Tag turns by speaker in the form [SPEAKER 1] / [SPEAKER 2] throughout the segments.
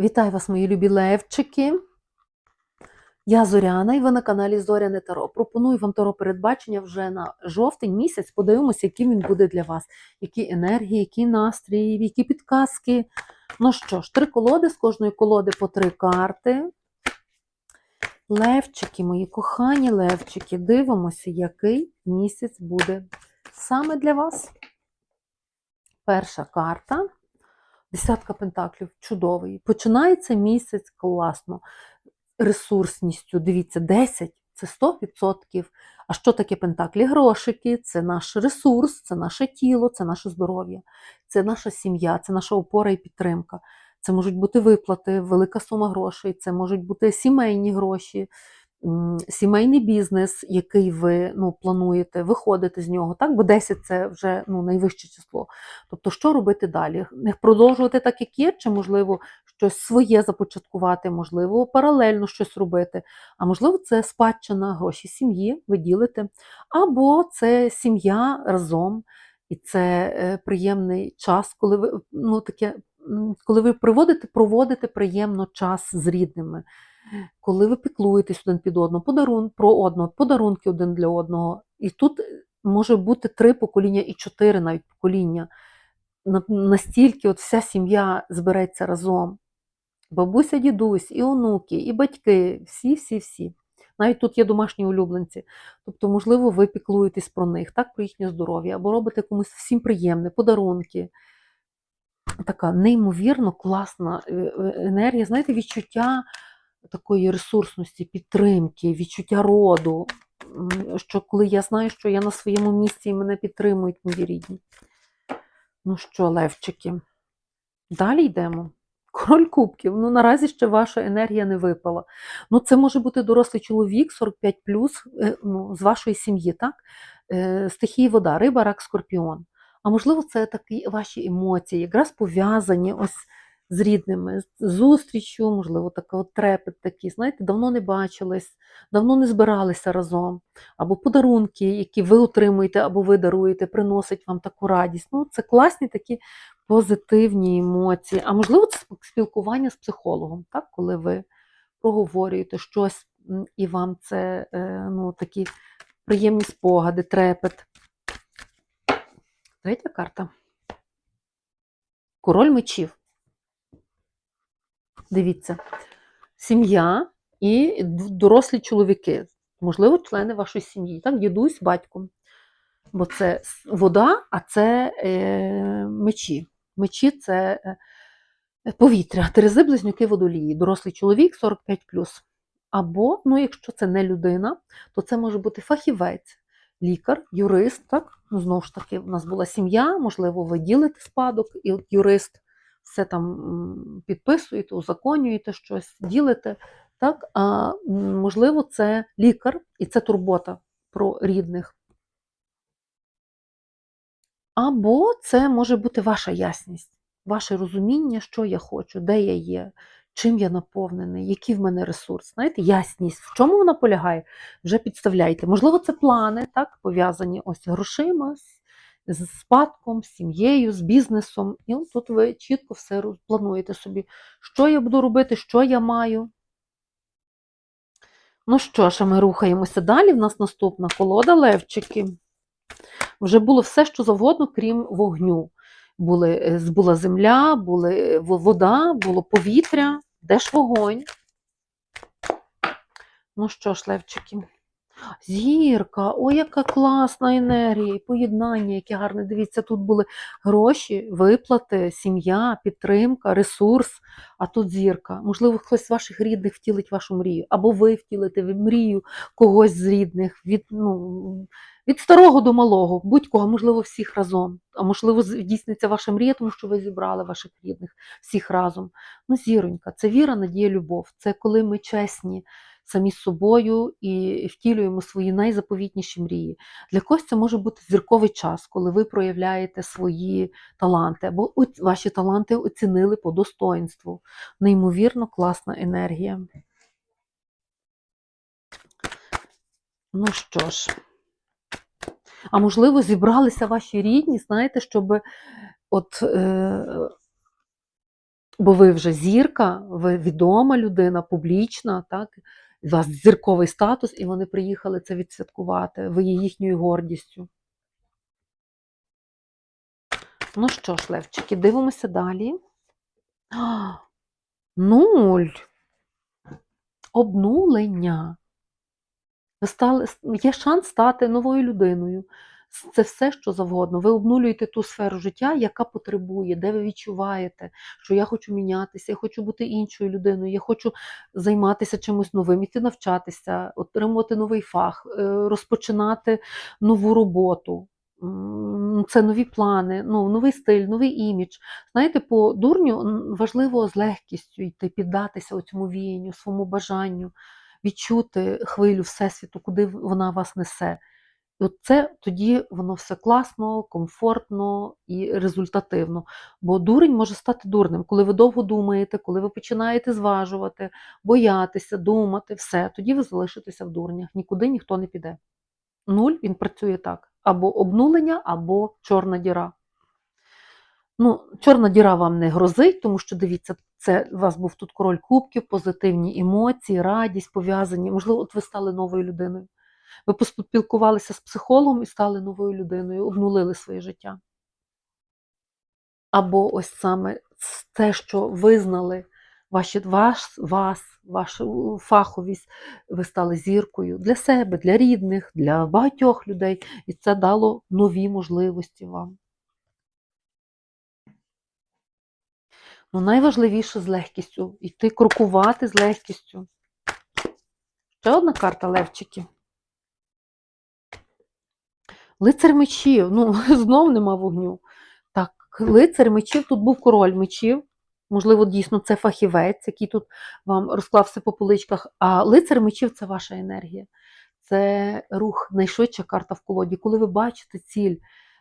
[SPEAKER 1] Вітаю вас, мої любі левчики. Я Зоряна, і ви на каналі Зоряне Таро. Пропоную вам таро передбачення вже на жовтень місяць. Подивимося, яким він буде для вас. Які енергії, які настрої, які підказки. Ну що ж, три колоди, з кожної колоди по три карти. Левчики, мої кохані левчики, дивимося, який місяць буде саме для вас. Перша карта. Десятка пентаклів чудовий. Починається місяць класно. Ресурсністю. Дивіться, 10 це 100%. А що таке пентаклі? Грошики, це наш ресурс, це наше тіло, це наше здоров'я, це наша сім'я, це наша опора і підтримка. Це можуть бути виплати, велика сума грошей, це можуть бути сімейні гроші, сімейний бізнес, який ви ну, плануєте, виходити з нього. Так? Бо 10 це вже ну, найвище число. Тобто, що робити далі? Не продовжувати так, як є, чи можливо щось своє започаткувати, можливо, паралельно щось робити, а можливо, це спадщина гроші сім'ї, ви ділите, або це сім'я разом, і це е, приємний час, коли ви ну, таке, коли ви приводите, проводите приємно час з рідними. Коли ви піклуєтесь один під одного, подарун, про одного, подарунки один для одного. І тут може бути три покоління і чотири навіть покоління. Настільки от вся сім'я збереться разом. Бабуся, дідусь, і онуки, і батьки, всі-всі-всі. Навіть тут є домашні улюбленці. Тобто, можливо, ви піклуєтесь про них, так, про їхнє здоров'я, або робите комусь всім приємне, подарунки. Така неймовірно класна е, е, енергія, знаєте, відчуття такої ресурсності, підтримки, відчуття роду. Що коли я знаю, що я на своєму місці і мене підтримують мої рідні. Ну що, левчики, далі йдемо. Король кубків. Ну, наразі ще ваша енергія не випала. Ну, це може бути дорослий чоловік 45 ну, з вашої сім'ї, так? Е, Стихії вода, риба, рак, скорпіон. А можливо, це такі ваші емоції, якраз пов'язані ось з рідними, зустрічю, можливо, така от трепет такий, знаєте, давно не бачились, давно не збиралися разом. Або подарунки, які ви отримуєте, або ви даруєте, приносять вам таку радість. Ну, це класні такі позитивні емоції. А можливо, це спілкування з психологом, так? коли ви проговорюєте щось, і вам це е, ну, такі приємні спогади, трепет. Третя карта. Король мечів. Дивіться, сім'я і дорослі чоловіки, можливо, члени вашої сім'ї, так, дідусь, батько. Бо це вода, а це е, мечі. Мечі це е, повітря, терези, близнюки, водолії, дорослий чоловік 45 Або, ну, якщо це не людина, то це може бути фахівець, лікар, юрист. Так? Ну, знову ж таки, у нас була сім'я, можливо, ви ділите спадок, і от юрист все там підписуєте, узаконюєте щось, ділите. Так? А можливо, це лікар, і це турбота про рідних. Або це може бути ваша ясність, ваше розуміння, що я хочу, де я є, чим я наповнений, який в мене ресурс. Знаєте, ясність, в чому вона полягає, вже підставляйте. Можливо, це плани, так, пов'язані ось грошима, з- спадком, з сім'єю, з бізнесом. І тут ви чітко все плануєте собі, що я буду робити, що я маю. Ну що ж, а ми рухаємося далі. В нас наступна колода Левчики. Вже було все, що завгодно, крім вогню. Були, е, була земля, були во- вода, було повітря, де ж вогонь. Ну що ж, Левчики. Зірка, ой, яка класна енергія, поєднання, яке гарне. Дивіться, тут були гроші, виплати, сім'я, підтримка, ресурс, а тут зірка. Можливо, хтось з ваших рідних втілить вашу мрію, або ви втілите мрію когось з рідних, від, ну, від старого до малого, будь-кого, можливо, всіх разом. А можливо, здійсниться ваша мрія, тому що ви зібрали ваших рідних всіх разом. Ну, зіронька, це віра, надія, любов. Це коли ми чесні самі з собою і втілюємо свої найзаповітніші мрії. Для когось це може бути зірковий час, коли ви проявляєте свої таланти, або ваші таланти оцінили по достоинству. Неймовірно класна енергія. Ну що ж, а можливо, зібралися ваші рідні, знаєте, щоб от е, бо ви вже зірка, ви відома людина, публічна, так? У вас зірковий статус, і вони приїхали це відсвяткувати. Ви є їхньою гордістю. Ну що ж, Левчики, дивимося далі. А, Нуль. Обнулення. Стали, є шанс стати новою людиною. Це все, що завгодно. Ви обнулюєте ту сферу життя, яка потребує, де ви відчуваєте, що я хочу мінятися, я хочу бути іншою людиною, я хочу займатися чимось новим, іти навчатися, отримувати новий фах, е, розпочинати нову роботу. Це нові плани, ну, новий стиль, новий імідж. Знаєте, по дурню важливо з легкістю йти, піддатися цьому віянню, своєму бажанню, відчути хвилю Всесвіту, куди вона вас несе. І от це тоді воно все класно, комфортно і результативно. Бо дурень може стати дурним, коли ви довго думаєте, коли ви починаєте зважувати, боятися, думати, все, тоді ви залишитеся в дурнях. Нікуди ніхто не піде. Нуль він працює так: або обнулення, або чорна діра. Ну, чорна діра вам не грозить, тому що дивіться, це у вас був тут король кубків, позитивні емоції, радість пов'язані. Можливо, от ви стали новою людиною. Ви поспілкувалися з психологом і стали новою людиною, обнулили своє життя. Або ось саме те, що визнали ваші, ваш, вас, вашу фаховість, ви стали зіркою для себе, для рідних, для багатьох людей, і це дало нові можливості вам. Ну, найважливіше з легкістю йти крокувати з легкістю. Ще одна карта Левчики. Лицар мечів, ну, знов нема вогню. Так, лицар мечів, тут був король мечів. Можливо, дійсно, це фахівець, який тут вам розклався по поличках. А лицар мечів це ваша енергія. Це рух, найшвидша карта в колоді. Коли ви бачите ціль,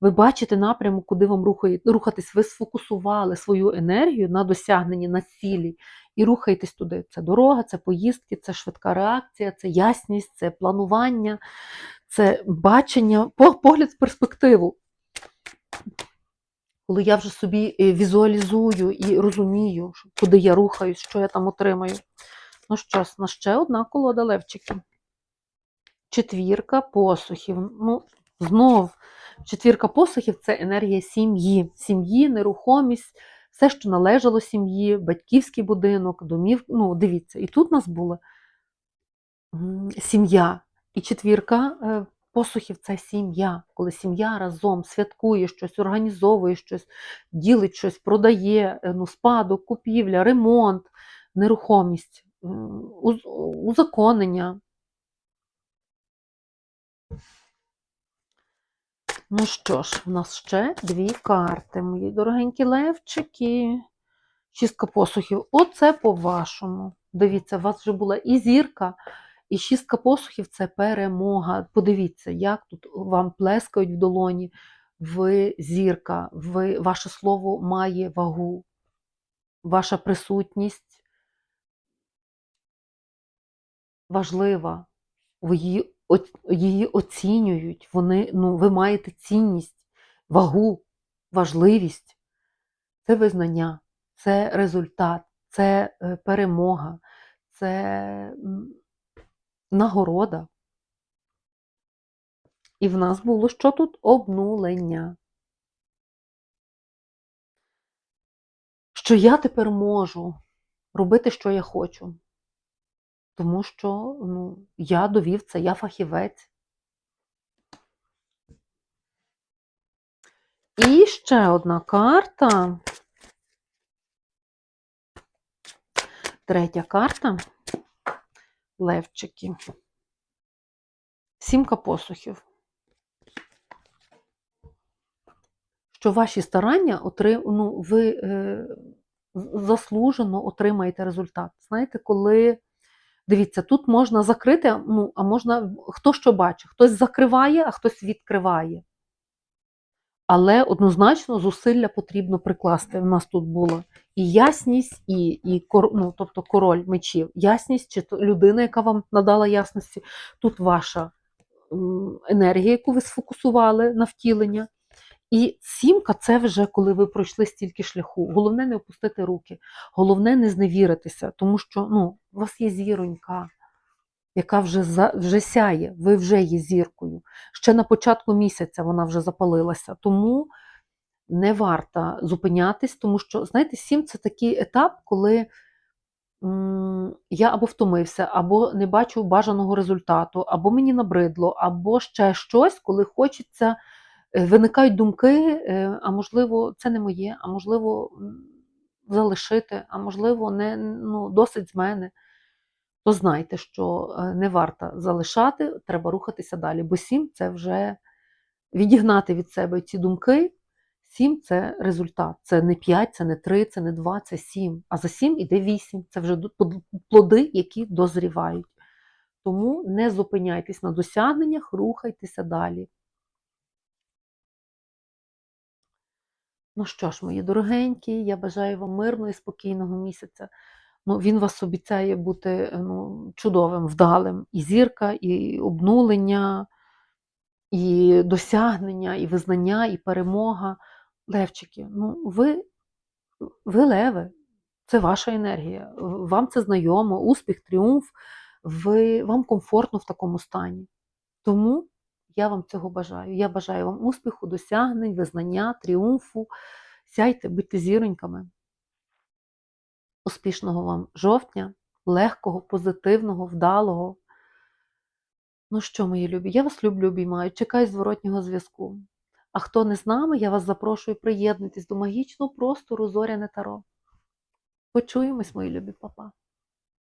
[SPEAKER 1] ви бачите напрямок, куди вам рухатись, ви сфокусували свою енергію на досягненні, на цілі і рухаєтесь туди. Це дорога, це поїздки, це швидка реакція, це ясність, це планування, це бачення, погляд в перспективу. Коли я вже собі візуалізую і розумію, куди я рухаюсь, що я там отримаю. Ну що ж, на ще одна колода Левчики. Четвірка посухів. Ну, знов, четвірка посухів це енергія сім'ї. Сім'ї, нерухомість, все, що належало сім'ї, батьківський будинок, домів. Ну, дивіться, і тут у нас була сім'я. І четвірка е, посухів це сім'я, коли сім'я разом святкує щось, організовує щось, ділить щось, продає е, ну, спадок, купівля, ремонт, нерухомість, узаконення. Ну що ж, у нас ще дві карти, мої дорогенькі левчики. Шістка посухів. Оце по-вашому. Дивіться, у вас вже була і зірка, і шістка посухів це перемога. Подивіться, як тут вам плескають в долоні, ви зірка, ви, ваше слово має вагу, ваша присутність важлива. Ви її, її оцінюють, вони, ну, ви маєте цінність, вагу, важливість. Це визнання, це результат, це е, перемога, це нагорода. І в нас було що тут? Обнулення. Що я тепер можу робити, що я хочу. Тому що ну, я довів це, я фахівець. І ще одна карта. Третя карта левчики. Сімка посухів. Що ваші старання ну, ви е, заслужено отримаєте результат. Знаєте, коли, дивіться, тут можна закрити, ну, а можна, хто що бачить, хтось закриває, а хтось відкриває. Але однозначно зусилля потрібно прикласти. У нас тут було і ясність, і і ну, тобто король мечів, ясність, чи людина, яка вам надала ясності. Тут ваша енергія, яку ви сфокусували на втілення, І сімка це вже коли ви пройшли стільки шляху. Головне не опустити руки, головне не зневіритися, тому що ну, у вас є зіронька, яка вже, за, вже сяє, ви вже є зіркою. Ще на початку місяця вона вже запалилася. Тому не варто зупинятись, тому що, знаєте, сім це такий етап, коли м, я або втомився, або не бачу бажаного результату, або мені набридло, або ще щось, коли хочеться, е, виникають думки, е, а можливо, це не моє, а можливо, залишити, а можливо, не ну, досить з мене. То знайте, що е, не варто залишати, треба рухатися далі. Бо сім це вже відігнати від себе ці думки. Сім це результат. Це не 5, це не 3, це не 2, це 7. А за 7 іде 8. Це вже плоди, які дозрівають. Тому не зупиняйтесь на досягненнях, рухайтеся далі. Ну що ж, мої дорогенькі, я бажаю вам мирного і спокійного місяця. Ну, він вас обіцяє бути ну, чудовим, вдалим. І зірка, і обнулення, і досягнення, і визнання, і перемога. Левчики, ну ви, ви леви, це ваша енергія. Вам це знайомо, успіх, тріумф, ви, вам комфортно в такому стані. Тому я вам цього бажаю. Я бажаю вам успіху, досягнень, визнання, тріумфу. Сяйте, будьте зіроньками. Успішного вам жовтня, легкого, позитивного, вдалого. Ну що, мої любі, я вас люблю, обіймаю, чекаю зворотнього зв'язку. А хто не з нами, я вас запрошую приєднатись до магічного простору Зоряне Таро. Почуємось, мої любі папа.